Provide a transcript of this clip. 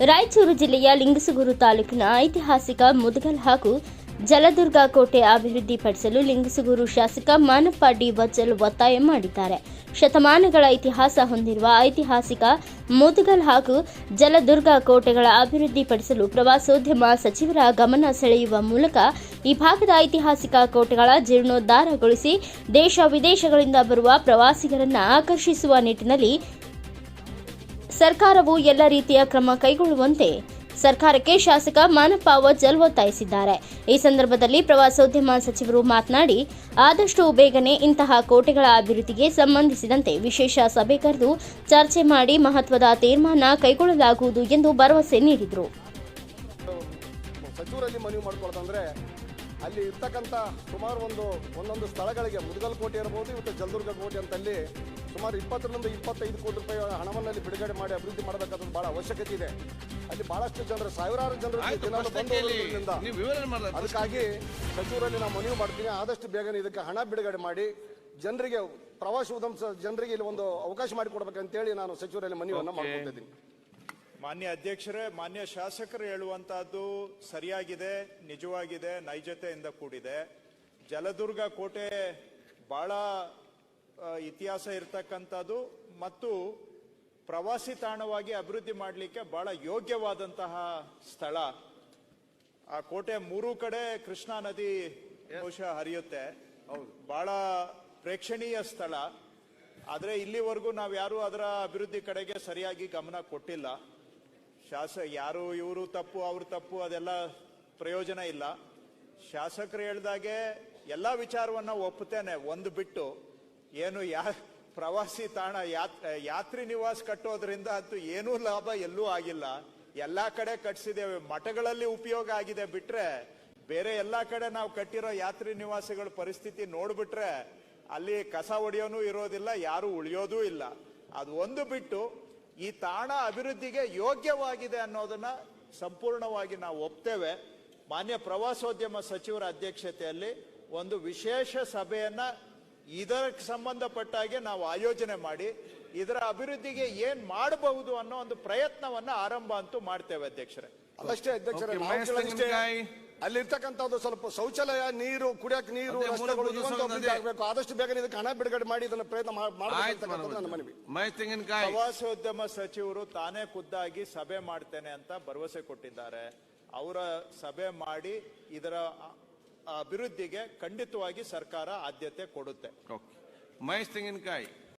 ರಾಯಚೂರು ಜಿಲ್ಲೆಯ ಲಿಂಗಸಗೂರು ತಾಲೂಕಿನ ಐತಿಹಾಸಿಕ ಮುದಗಲ್ ಹಾಗೂ ಜಲದುರ್ಗ ಕೋಟೆ ಅಭಿವೃದ್ಧಿಪಡಿಸಲು ಲಿಂಗಸಗೂರು ಶಾಸಕ ಮಾನಪ್ಪ ಡಿ ವಜ್ಜಲ್ ಒತ್ತಾಯ ಮಾಡಿದ್ದಾರೆ. ಶತಮಾನಗಳ ಇತಿಹಾಸ ಹೊಂದಿರುವ ಐತಿಹಾಸಿಕ ಮುದಗಲ್ ಹಾಗೂ ಜಲದುರ್ಗ ಕೋಟೆಗಳ ಅಭಿವೃದ್ಧಿಪಡಿಸಲು ಪ್ರವಾಸೋದ್ಯಮ ಸಚಿವರ ಗಮನ ಸೆಳೆಯುವ ಮೂಲಕ ಈ ಭಾಗದ ಐತಿಹಾಸಿಕ ಕೋಟೆಗಳ ಜೀರ್ಣೋದ್ಧಾರಗೊಳಿಸಿ ದೇಶ ವಿದೇಶಗಳಿಂದ ಬರುವ ಪ್ರವಾಸಿಗರನ್ನು ಆಕರ್ಷಿಸುವ ನಿಟ್ಟಿನಲ್ಲಿ ಸರ್ಕಾರವು ಎಲ್ಲ ರೀತಿಯ ಕ್ರಮ ಕೈಗೊಳ್ಳುವಂತೆ ಸರ್ಕಾರಕ್ಕೆ ಶಾಸಕ ಮಾನಪ್ಪ ವಜ್ಜಲ್ ಒತ್ತಾಯಿಸಿದ್ದಾರೆ. ಈ ಸಂದರ್ಭದಲ್ಲಿ ಪ್ರವಾಸೋದ್ಯಮ ಸಚಿವರು ಮಾತನಾಡಿ, ಆದಷ್ಟು ಬೇಗನೆ ಇಂತಹ ಕೋಟೆಗಳ ಅಭಿವೃದ್ಧಿಗೆ ಸಂಬಂಧಿಸಿದಂತೆ ವಿಶೇಷ ಸಭೆ ಕರೆದು ಚರ್ಚೆ ಮಾಡಿ ಮಹತ್ವದ ತೀರ್ಮಾನ ಕೈಗೊಳ್ಳಲಾಗುವುದು ಎಂದು ಭರವಸೆ ನೀಡಿದರು. ಅಲ್ಲಿ ಇರ್ತಕ್ಕಂಥ ಸುಮಾರು ಒಂದು ಒಂದೊಂದು ಸ್ಥಳಗಳಿಗೆ ಮುದಗಲ್ ಕೋಟೆ ಇರ್ಬೋದು ಇವತ್ತು ಜಲದುರ್ಗ ಕೋಟೆ ಅಂತಲ್ಲಿ ಸುಮಾರು ಇಪ್ಪತ್ತರಿಂದ ಇಪ್ಪತ್ತೈದು ಕೋಟಿ ರೂಪಾಯಿ ಹಣವನ್ನು ಅಲ್ಲಿ ಬಿಡುಗಡೆ ಮಾಡಿ ಅಭಿವೃದ್ಧಿ ಮಾಡಬೇಕಾದ ಬಹಳ ಅವಶ್ಯಕತೆ ಇದೆ. ಅಲ್ಲಿ ಬಹಳಷ್ಟು ಜನರು ಸಾವಿರಾರು ಜನರು ಅದಕ್ಕಾಗಿ ಸಚಿವರಲ್ಲಿ ನಾವು ಮನವಿ ಮಾಡ್ತೀನಿ. ಆದಷ್ಟು ಬೇಗನೆ ಇದಕ್ಕೆ ಹಣ ಬಿಡುಗಡೆ ಮಾಡಿ ಜನರಿಗೆ ಪ್ರವಾಸೋದ್ಯಮ ಜನರಿಗೆ ಇಲ್ಲಿ ಒಂದು ಅವಕಾಶ ಮಾಡಿಕೊಡ್ಬೇಕಂತೇಳಿ ನಾನು ಸಚಿವರಲ್ಲಿ ಮನವಿಯನ್ನು Okay. ಮಾನ್ಯ ಅಧ್ಯಕ್ಷರೇ ಮಾನ್ಯ ಶಾಸಕರು ಹೇಳುವಂತಹದ್ದು ಸರಿಯಾಗಿದೆ ನಿಜವಾಗಿದೆ ನೈಜತೆಯಿಂದ ಕೂಡಿದೆ. ಜಲದುರ್ಗ ಕೋಟೆ ಬಹಳ ಇತಿಹಾಸ ಇರತಕ್ಕಂಥದ್ದು ಮತ್ತು ಪ್ರವಾಸಿ ತಾಣವಾಗಿ ಅಭಿವೃದ್ಧಿ ಮಾಡಲಿಕ್ಕೆ ಬಹಳ ಯೋಗ್ಯವಾದಂತಹ ಸ್ಥಳ. ಆ ಕೋಟೆ ಮೂರು ಕಡೆ ಕೃಷ್ಣಾ ನದಿ ಬಹುಶಃ ಹರಿಯುತ್ತೆ. ಬಹಳ ಪ್ರೇಕ್ಷಣೀಯ ಸ್ಥಳ. ಆದರೆ ಇಲ್ಲಿವರೆಗೂ ನಾವು ಯಾರು ಅದರ ಅಭಿವೃದ್ಧಿ ಕಡೆಗೆ ಸರಿಯಾಗಿ ಗಮನ ಕೊಟ್ಟಿಲ್ಲ. ಶಾಸ ಯಾರು, ಇವರು ತಪ್ಪು, ಅವರು ತಪ್ಪು, ಅದೆಲ್ಲ ಪ್ರಯೋಜನ ಇಲ್ಲ. ಶಾಸಕರು ಹೇಳ್ದಾಗೆ ಎಲ್ಲ ವಿಚಾರವನ್ನ ಒಪ್ಪುತ್ತೇನೆ. ಒಂದು ಬಿಟ್ಟು, ಏನು ಯಾ, ಪ್ರವಾಸಿ ತಾಣ, ಯಾತ್, ಯಾತ್ರಿ ನಿವಾಸ ಕಟ್ಟೋದ್ರಿಂದ ಅಂತೂ ಏನೂ ಲಾಭ ಎಲ್ಲೂ ಆಗಿಲ್ಲ. ಎಲ್ಲಾ ಕಡೆ ಕಟ್ಸಿದ್ದೇವೆ. ಮಠಗಳಲ್ಲಿ ಉಪಯೋಗ ಆಗಿದೆ ಬಿಟ್ರೆ, ಬೇರೆ ಎಲ್ಲಾ ಕಡೆ ನಾವು ಕಟ್ಟಿರೋ ಯಾತ್ರಿ ನಿವಾಸಗಳ ಪರಿಸ್ಥಿತಿ ನೋಡ್ಬಿಟ್ರೆ, ಅಲ್ಲಿ ಕಸ ಹೊಡೆಯೋನು ಇರೋದಿಲ್ಲ, ಯಾರು ಉಳಿಯೋದೂ ಇಲ್ಲ. ಅದು ಒಂದು ಬಿಟ್ಟು ಈ ತಾಣ ಅಭಿವೃದ್ಧಿಗೆ ಯೋಗ್ಯವಾಗಿದೆ ಅನ್ನೋದನ್ನ ಸಂಪೂರ್ಣವಾಗಿ ನಾವು ಒಪ್ತೇವೆ. ಮಾನ್ಯ ಪ್ರವಾಸೋದ್ಯಮ ಸಚಿವರ ಅಧ್ಯಕ್ಷತೆಯಲ್ಲಿ ಒಂದು ವಿಶೇಷ ಸಭೆಯನ್ನ ಇದಕ್ಕೆ ಸಂಬಂಧಪಟ್ಟಾಗೆ ನಾವು ಆಯೋಜನೆ ಮಾಡಿ ಇದರ ಅಭಿವೃದ್ಧಿಗೆ ಏನ್ ಮಾಡಬಹುದು ಅನ್ನೋ ಒಂದು ಪ್ರಯತ್ನವನ್ನ ಆರಂಭ ಅಂತೂ ಮಾಡ್ತೇವೆ ಅಧ್ಯಕ್ಷರೇ. ಅಷ್ಟೇ ಅಧ್ಯಕ್ಷರೇ Okay, ನಾವು ಮಹೇಶ್ ಕೇಳೋದಿಷ್ಟೇ, ತೆಂಗಿನಕಾಯಿ. ಅಲ್ಲಿ ಇರ್ತಕ್ಕಂಥದ್ದು ಸ್ವಲ್ಪ ಶೌಚಾಲಯ ನೀರು ಕುಡಿಯಕ್ ನೀರು ಆಗಬೇಕು. ರಸ್ತೆಗಳು ಆದಷ್ಟು ಬೇಗ ಇದಕ್ಕೆ ಹಣ ಬಿಡುಗಡೆ ಮಾಡಿ ಇದನ್ನ ಪ್ರಯತ್ನ ಮಾಡಬೇಕು ನನ್ನ ಮನವಿ. ತೆಂಗಿನಕಾಯಿ. ಪ್ರವಾಸೋದ್ಯಮ ಸಚಿವರು ತಾನೇ ಖುದ್ದಾಗಿ ಸಭೆ ಮಾಡ್ತೇನೆ ಅಂತ ಭರವಸೆ ಕೊಟ್ಟಿದ್ದಾರೆ. ಅವರ ಸಭೆ ಮಾಡಿ ಇದರ ಅಭಿವೃದ್ಧಿಗೆ ಖಂಡಿತವಾಗಿ ಸರ್ಕಾರ ಆದ್ಯತೆ ಕೊಡುತ್ತೆ. ಓಕೆ. ಮಹೇಶ್ ತೆಂಗಿನಕಾಯಿ.